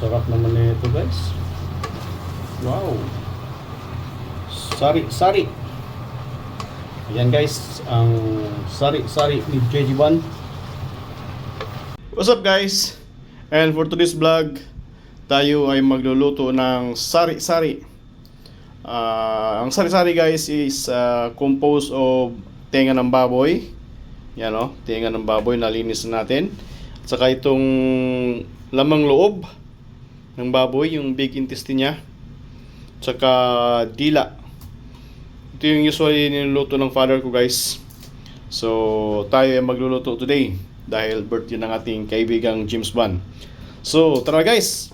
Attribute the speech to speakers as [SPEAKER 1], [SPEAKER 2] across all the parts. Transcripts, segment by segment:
[SPEAKER 1] Sarap naman nito guys. Wow. Sari, sari. Ayan guys, ang sari-sari ni JG1. What's up guys? And for today's vlog, tayo ay magluluto ng sari-sari. Ah, ang sari-sari guys is ah, composed of tenga ng baboy. Yan o, tenga ng baboy na linis na natin. At saka itong lamang loob ng baboy, yung big intestine niya. Tsaka dila. Ito yung usually niluluto ng father ko guys. So, tayo ay magluluto today dahil birthday ng ating kaibigang James Bond. So, tara guys!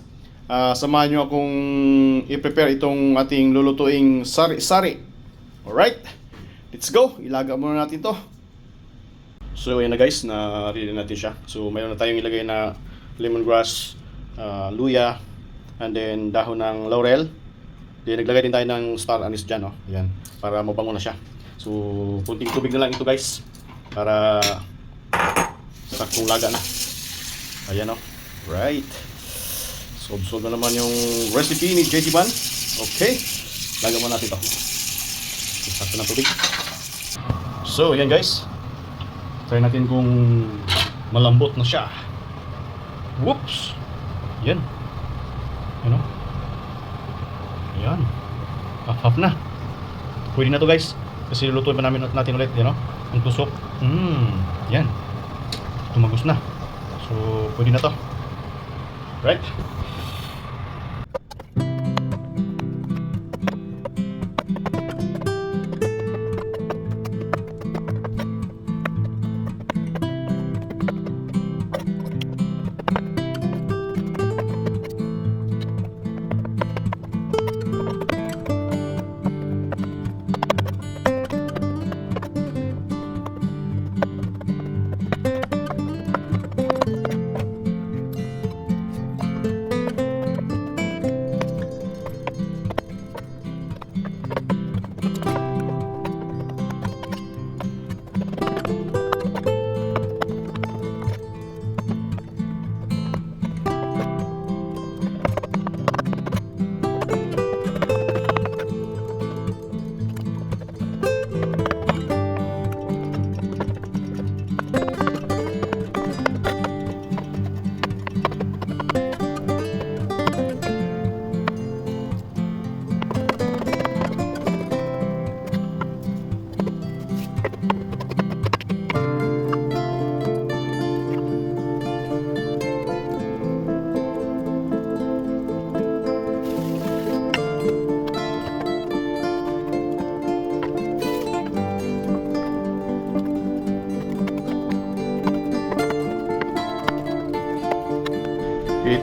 [SPEAKER 1] Ah, samahan nyo akong i-prepare itong ating lulutuing sari-sari. Alright? Let's go! Ilaga muna natin to. So, ayan na guys, na-ready natin siya. So, mayroon na tayong ilagay na lemongrass, ah, luya, and then dahon ng laurel. Then, naglagay din tayo ng star anise dyan, oh. Ayan, para mabango na siya. So, kunting tubig na lang ito guys, para saktong laga na. Ayan, oh. Right. Sob-sob na naman yung recipe ni JT Ban. Okay. Lagyan mo natin ito. Sakto na tubig. So, ayan guys. Try natin kung malambot na siya. Whoops! Yan. Ano? Ayan. Half-half na. Pwede na to guys. Kasi lulutuin pa namin natin ulit. Yan o. Ang tusok. Mmm. Yan. Tumagos na. So, pwede na to. Right?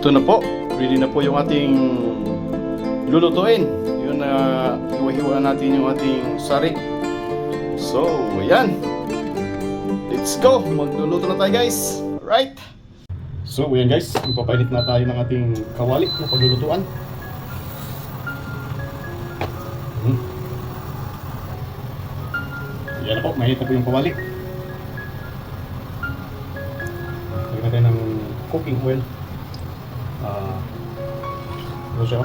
[SPEAKER 1] Ito na po. Ready na po yung ating lulutuin. Yun na uh, iwahiwa natin yung ating sari. So, ayan. Let's go. Magluluto na tayo guys. Right? So, ayan guys. Ipapainit na tayo ng ating kawali na paglulutuan. Hmm. Ayan na po. Mainit na po yung kawali. Lagyan natin ng cooking oil. Ah, ano siya?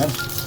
[SPEAKER 1] Yan.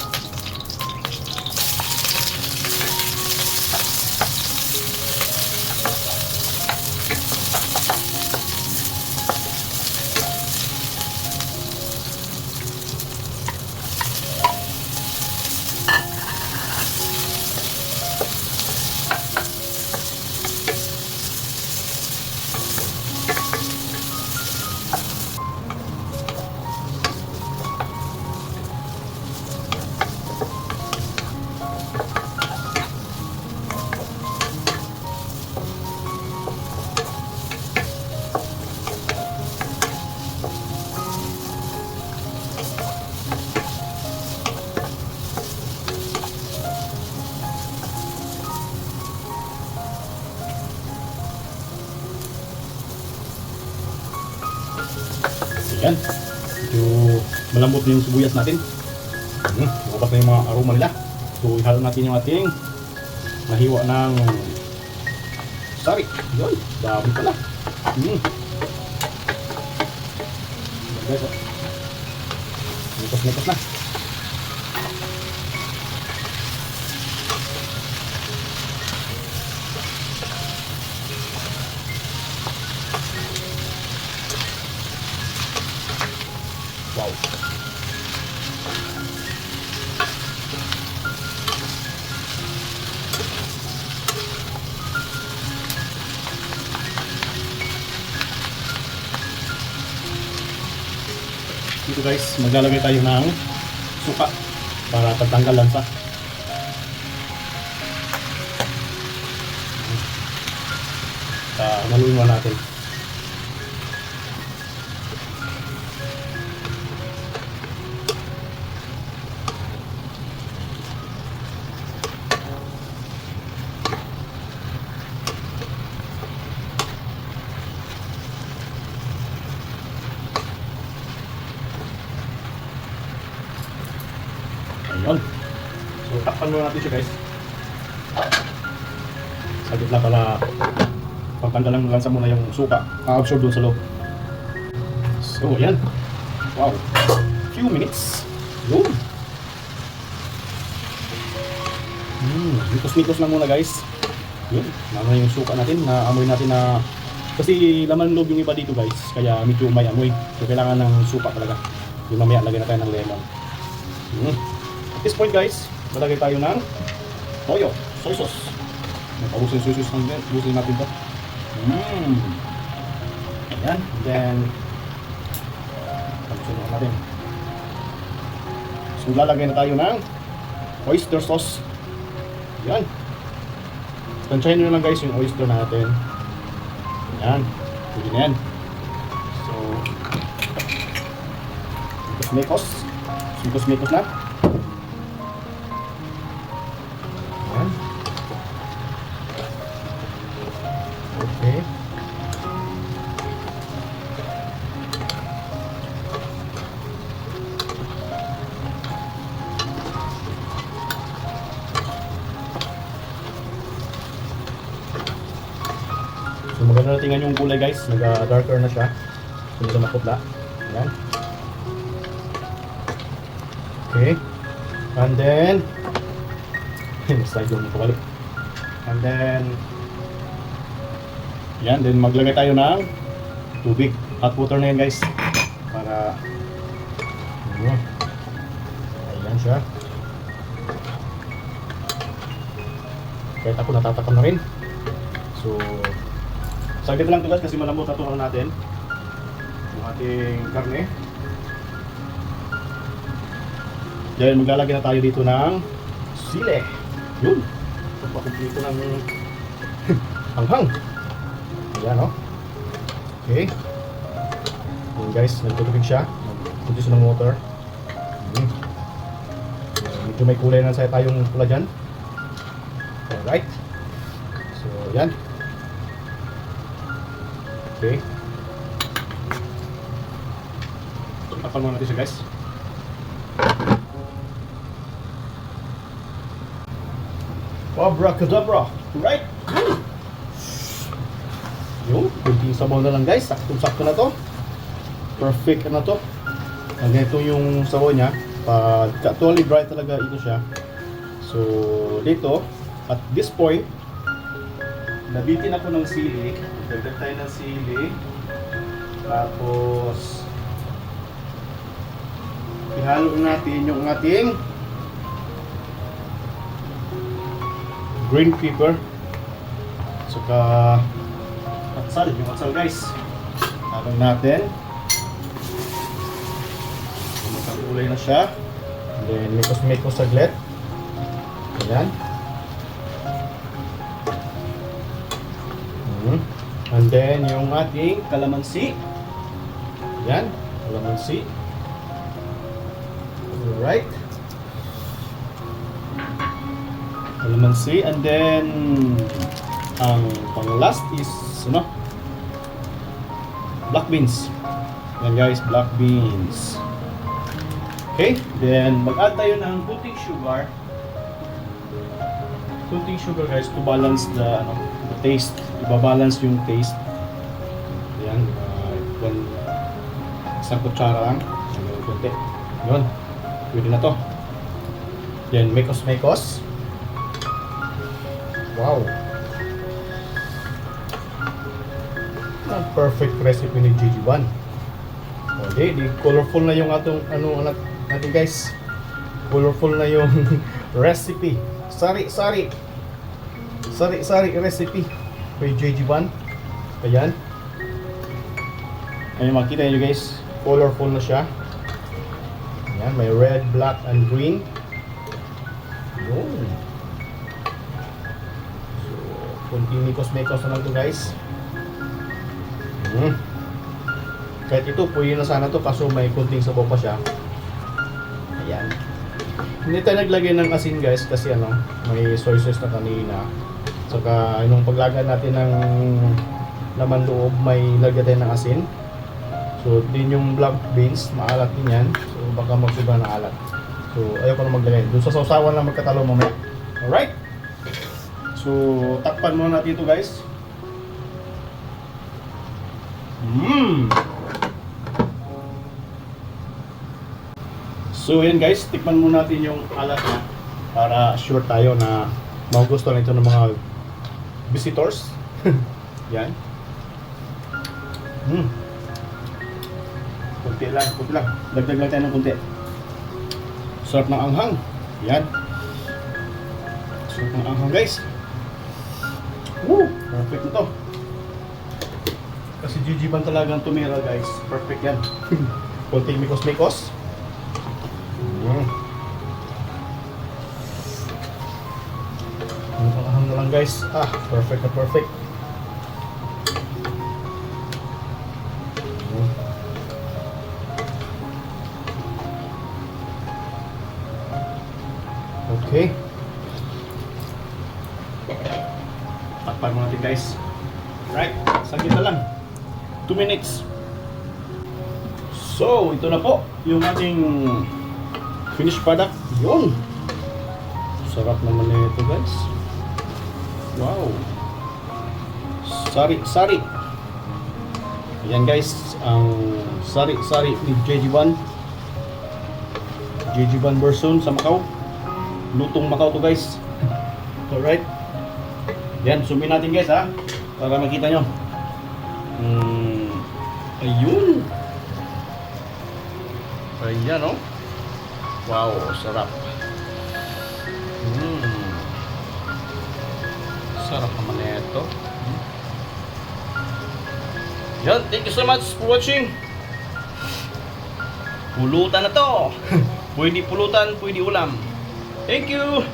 [SPEAKER 1] Malambot na yung sibuyas natin. Hmm, lumabas na yung mga aroma nila. So, ihalo natin yung ating nahiwa ng Sorry. Yun. Dami pala. Hmm. Guys, oh. Mikos-mikos na. Dito guys, maglalagay tayo ng suka para tatanggal lansa. Uh, mo natin. Siya guys. Saglit lang para pagtanggal lang lansa muna yung suka. A-absorb doon sa loob. So, yan. Wow. Few minutes. Yun. Hmm, mikos-mikos lang muna guys. Yun, naman yung suka natin, naamoy natin na kasi laman loob yung iba dito guys, kaya medyo may amoy. So kailangan ng suka talaga. Yung mamaya lagyan na tayo ng lemon. Hmm. At this point guys, lalagay tayo ng toyo, soy sauce. Napabusin soy sauce natin, busin natin to. Mm. Ayan, then pabusin na natin. So lalagay na tayo ng oyster sauce. Ayan. Tansyahin nyo lang guys yung oyster natin. Ayan, pwede na yan. So, mikos-mikos. Mikos-mikos na. So maganda na tingnan yung kulay guys, nag-darker na siya. Hindi na maputla. Ayan. Okay. And then, slide yung kabalik. And then, yan, then maglagay tayo ng tubig. Hot water na yan guys. Para, ayan. Ayan siya. Kahit ako natatakam na rin. So, saglit lang ito guys kasi malambot na tulang natin. Yung ating karne. Then maglalagay na tayo dito ng sile. Yun. Papakumpleto ng hanghang. Ayan o. Okay. Yun guys, nagtutubig siya. Nagpunti siya ng water. Hmm. Medyo may kulay na sa tayong pula dyan. Alright. So, yan. Okay. So, tapan muna natin siya guys. Abracadabra. Right? Yun, kunting sabaw na lang guys. Saktong-sakto na to. Perfect na to. Ang ganito yung sabaw niya. Pag actually dry talaga ito siya. So, dito, at this point, nabitin ako ng sili. Dagdag tayo ng sili. Tapos, ihalo natin yung ating green pepper. Saka, atsal. Yung atsal guys. Halong natin. Magkakulay na siya. And then, mikos-mikos saglit. Ayan. Mhm. And then, yung ating kalamansi. Ayan, kalamansi. Alright. Kalamansi. And then, ang pang last is, ano? Black beans. Ayan guys, black beans. Okay, then mag-add tayo ng kunting sugar. Kunting sugar guys to balance the ano, taste. Ibabalance yung taste. Yan. Uh, one, isang kutsara lang. Ano, kunti. Yun. Pwede na to. Yan, mekos-mekos. Wow. Ang perfect recipe ni Gigi1. O, di, di, colorful na yung atong, ano, anak natin guys. Colorful na yung recipe. Sari, sari. Sari, sari recipe. Kay JG1. Ayan. Ayan, makita nyo guys. Colorful na siya. Ayan, may red, black, and green. Yun. So, kunting mikos-mikos na lang to guys. Mm. Kahit ito, pwede na sana to kaso may kunting sabaw pa siya. Ayan. Hindi tayo naglagay ng asin guys kasi ano, may soy sauce na kanina. Saka nung paglagan natin ng laman loob, may lagyan tayo ng asin. So, din yung black beans, maalat din yan. So, baka magsuba ng alat. So, ayaw ko na maglagay. Doon sa sausawan lang magkatalo mamaya. Alright? So, takpan muna natin ito guys. Mmm! So yan guys, tikman muna natin yung alat niya para sure tayo na magugustuhan ito ng mga visitors. yan. Mm. Kunti lang, kunti lang. Dagdag lang tayo ng kunti. Sarap ng anghang. Yan. Sarap ng anghang guys. Woo! Perfect ito. Kasi Gigi Ban talagang tumira guys. Perfect yan. Kunting mikos-mikos. Guys. Ah, perfect na perfect. Okay. Takpan mo natin guys. Right, saglit na lang. 2 minutes. So, ito na po yung ating finished product. Yun. Sarap naman na ito guys. Wow. Sari, sari. Ayan guys, ang sari-sari ni JG1. JG1 version sa Macau. Lutong Macau to guys. Alright. Yan, zoom in natin guys ha. Para makita nyo. Mm, ayun. Ayan oh. Wow, sarap. Sarap naman na ito. Yan, thank you so much for watching. Pulutan na to. pwede pulutan, pwede ulam. Thank you.